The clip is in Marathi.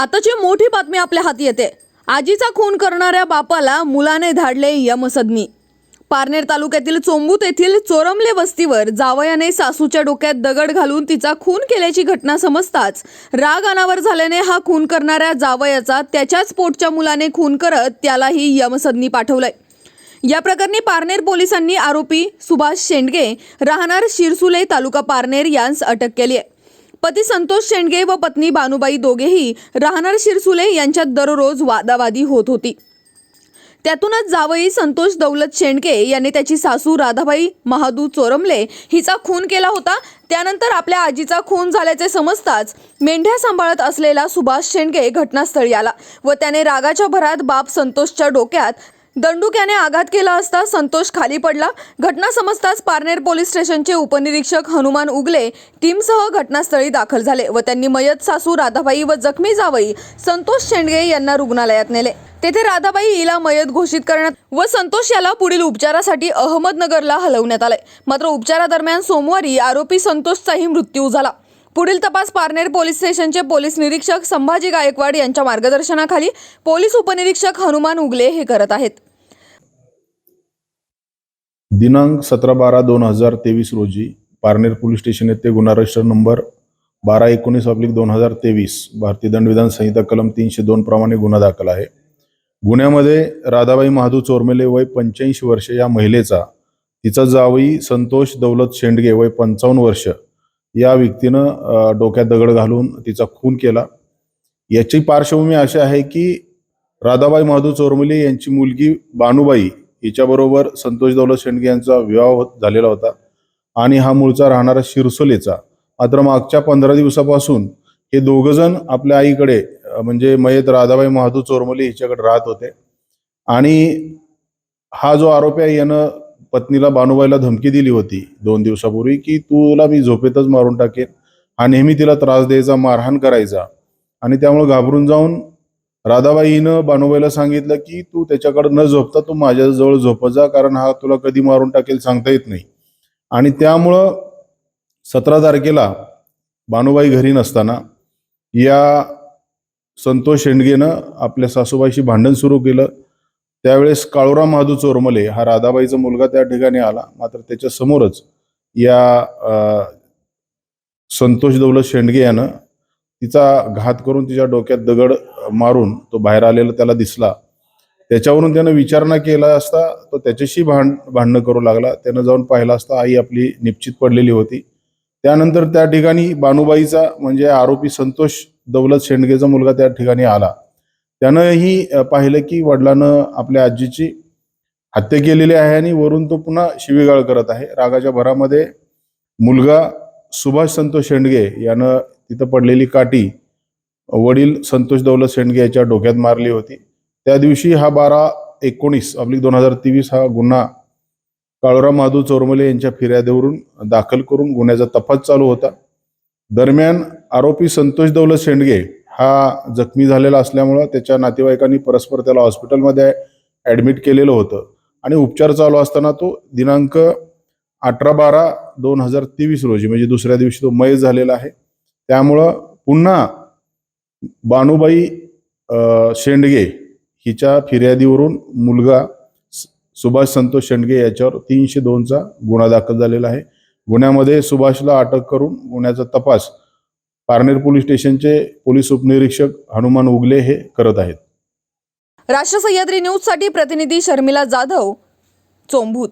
आताची मोठी बातमी आपल्या हाती येते. आजीचा खून करणाऱ्या बापाला मुलाने धाडले यमसदनी. पारनेर तालुक्यातील चोंबूत येथील चोरमले वस्तीवर जावयाने सासूच्या डोक्यात दगड घालून तिचा खून केल्याची घटना समजताच राग अनावर झाल्याने हा खून करणाऱ्या जावयाचा त्याच्याच पोटच्या मुलाने खून करत त्यालाही यमसदनी पाठवलंय. या प्रकरणी पारनेर पोलिसांनी आरोपी सुभाष शेंडगे राहणार शिरसुले तालुका पारनेर यांस अटक केली आहे पती संतोष शेंडगे व पत्नी बानुबाई दोघेही राहणार शिरसुले यांच्यात दररोज वादावादी होत होती. त्यातूनच जावई संतोष दौलत शेंडके यांनी त्याची सासू राधाबाई महादू चोरमले हिचा खून केला होता. त्यानंतर आपल्या आजीचा खून झाल्याचे समजताच मेंढ्या सांभाळत असलेला सुभाष शेंडके घटनास्थळी आला व त्याने रागाच्या भरात बाप संतोषच्या डोक्यात दंडुक्याने आघात केला असता संतोष खाली पडला. घटना समजताच पारनेर पोलीस स्टेशनचे उपनिरीक्षक हनुमान उगले टीमसह घटनास्थळी दाखल झाले व त्यांनी मयत सासू राधाबाई व जखमी जावई संतोष शेंडगे यांना रुग्णालयात नेले. तेथे राधाबाई हिला मयत घोषित करण्यात व संतोष याला पुढील उपचारासाठी अहमदनगरला हलवण्यात आले. मात्र उपचारादरम्यान सोमवारी आरोपी संतोषचाही मृत्यू झाला. पुढील तपास पारनेर पोलीस स्टेशनचे पोलीस निरीक्षक संभाजी गायकवाड यांच्या मार्गदर्शनाखाली पोलीस उपनिरीक्षक हनुमान उगले हे करत आहेत. दिनांक सतरा बारा दोन हजार तेवीस रोजी पारनेर पोलीस स्टेशन येथे गुन्हा रजिस्टर नंबर बारा एकोणीस ऑब्लिक दोन हजार तेवीस भारतीय दंडविधान संहिता कलम तीनशे दोन प्रमाणे गुन्हा दाखल आहे. गुन्ह्यामध्ये राधाबाई महादू चोरमेले वय पंच्याऐंशी वर्ष या महिलेचा तिचा जावई संतोष दौलत शेंडगे वय पंचावन्न वर्ष या व्यक्तीनं डोक्यात दगड घालून तिचा खून केला. याची पार्श्वभूमी अशी आहे की राधाबाई महादू चोरमले यांची मुलगी बानुबाई हिच्याबरोबर संतोष दौलत शेंडगे यांचा विवाह झालेला होता. आणि हा मूळचा राहणारा शिरसोलेचा. मात्र मागच्या पंधरा दिवसापासून हे दोघंजण आपल्या आईकडे म्हणजे मयत राधाबाई महादू चोरमले हिच्याकडे राहत होते. आणि हा जो आरोपी आहे यानं पत्नीला बानुबाईला धमकी दिली होती दोन दिवसापूर्वी की तुला मी झोपेतच मारून टाकेन हा नेहमी तिला त्रास द्यायचा मारहाण करायचा. आणि त्यामुळे घाबरून जाऊन राधाबाईनं बानुबाईला सांगितलं की तू त्याच्याकडे न झोपता तू माझ्याजवळ झोपत जा कारण हा तुला कधी मारून टाकेल सांगता येत नाही. आणि त्यामुळं सतरा तारखेला बानुबाई घरी नसताना या संतोष शेंडगेनं आपल्या सासूबाईशी भांडण सुरू केलं. त्यावेळेस काळूराम महादू चोरमले हा राधाबाईचा मुलगा त्या ठिकाणी आला. मात्र त्याच्या समोरच या संतोष दौलत शेंडगे यानं तिचा घात करून तिच्या डोक्यात दगड मारून तो बाहेर आलेला त्याला दिसला. त्याच्यावरून त्यानं विचारणा केला असता तो त्याच्याशी भांड भांडणं करू लागला. त्यानं जाऊन पाहिला असता आई आपली निश्चित पडलेली होती. त्यानंतर त्या ठिकाणी बानुबाईचा म्हणजे आरोपी संतोष दौलत शेंडगेचा मुलगा त्या ठिकाणी आला. त्यानंही पाहिलं की वडिलानं आपल्या आजीची हत्या केलेली आहे आणि वरून तो पुन्हा शिवीगाळ करत आहे. रागाच्या भरामध्ये मुलगा सुभाष संतोष शेंडगे यानं तिथं पडलेली काठी वडील संतोष दौलत शेंडगे याच्या डोक्यात मारली होती. त्या दिवशी हा बारा एकोणीस अब्लिक दोन हजार तेवीस हा गुन्हा काळोरा माधू चोरमले यांच्या फिर्यादीवरून दाखल करून गुन्ह्याचा तपास चालू होता. दरम्यान आरोपी संतोष दौलत शेंडगे हा जखमी झालेला असल्यामुळं त्याच्या नातेवाईकांनी परस्पर त्याला हॉस्पिटलमध्ये ॲडमिट केलेलं होतं. आणि उपचार चालू असताना तो दिनांक अठरा बारा दोन हजार तेवीस रोजी म्हणजे दुसऱ्या दिवशी तो मयत झालेला आहे. त्यामुळं पुन्हा बानुबाई शेंडगे हिच्या फिर्यादीवरून मुलगा सुभाष संतोष शेंडगे याच्यावर तीनशे दोनचा गुन्हा दाखल झालेला आहे. गुन्ह्यामध्ये सुभाषला अटक करून गुन्ह्याचा तपास पारनेर पोलीस स्टेशनचे पोलीस उपनिरीक्षक हनुमान उगले हे करत आहेत. राष्ट्र सह्याद्री न्यूजसाठी प्रतिनिधी शर्मिला जाधव चोंभूत.